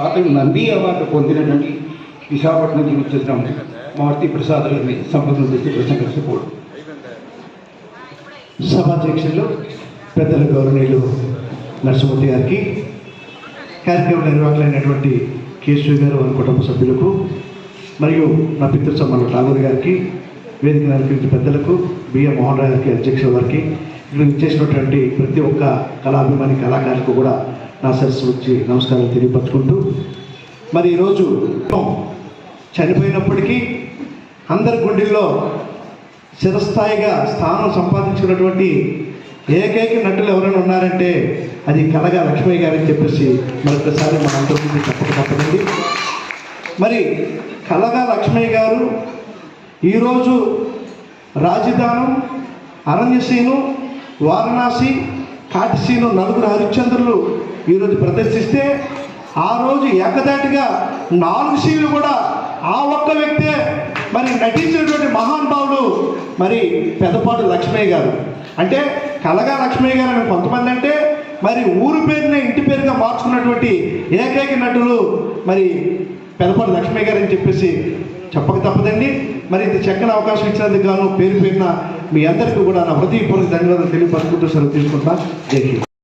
అతను నంది అవార్డు పొందినటువంటి విశాఖపట్నం నుంచి వచ్చేసిన మారుతి ప్రసాద్ గారిని సంబంధం తెచ్చి ప్రశ్న కలిసిపోవడం సభాధ్యక్షులు పెద్దల గౌరవనీయులు నరసింహమూర్తి గారికి కార్యక్రమ నిర్వాహకులైనటువంటి కేశవి గారు వారి కుటుంబ సభ్యులకు మరియు నా పితృ సమాన ఠాగూర్ గారికి వేదిక నడిపించిన పెద్దలకు బిఎం మోహన్ రావు గారికి అధ్యక్షుల వారికి చేసినటువంటి ప్రతి ఒక్క కళాభిమాని కళాకారులకు కూడా నా సరస్సు వచ్చి నమస్కారాలు తెలియపరచుకుంటూ మరి ఈరోజు చనిపోయినప్పటికీ అందరి గుండెల్లో చిరస్థాయిగా స్థానం సంపాదించుకున్నటువంటి ఏకైక నటులు ఎవరైనా ఉన్నారంటే అది కలగా లక్ష్మయ్య గారని చెప్పేసి మరొకసారి మన అందరి గురించి చెప్పక తప్పదండి మరి కలగా లక్ష్మయ్య గారు ఈరోజు రాజధానం అరణ్యసీను వారణాసి కాటిసీను నలుగురు హరిశ్చంద్రులు ఈరోజు ప్రదర్శిస్తే ఆ రోజు ఏకదాటిగా నాలుగు సీలు కూడా ఆ ఒక్క వ్యక్తే మరి నటించినటువంటి మహానుభావుడు మరి పెద్దపాటు లక్ష్మయ్య గారు. అంటే కలగా లక్ష్మయ్య గారు అని కొంతమంది అంటే మరి ఊరు పేరునే ఇంటి పేరుగా మార్చుకున్నటువంటి ఏకైక నటులు మరి పెదపాటు లక్ష్మయ్య గారు అని చెప్పేసి చెప్పక తప్పదండి. మరి ఇది చక్కని అవకాశం ఇచ్చినందుకు గాను పేరు పేరున మీ అందరికీ కూడా నా హృదయపూర్వక ధన్యవాదాలు తెలియపరుచుకుంటూ సెలవు తీసుకుంటా జై హింద్.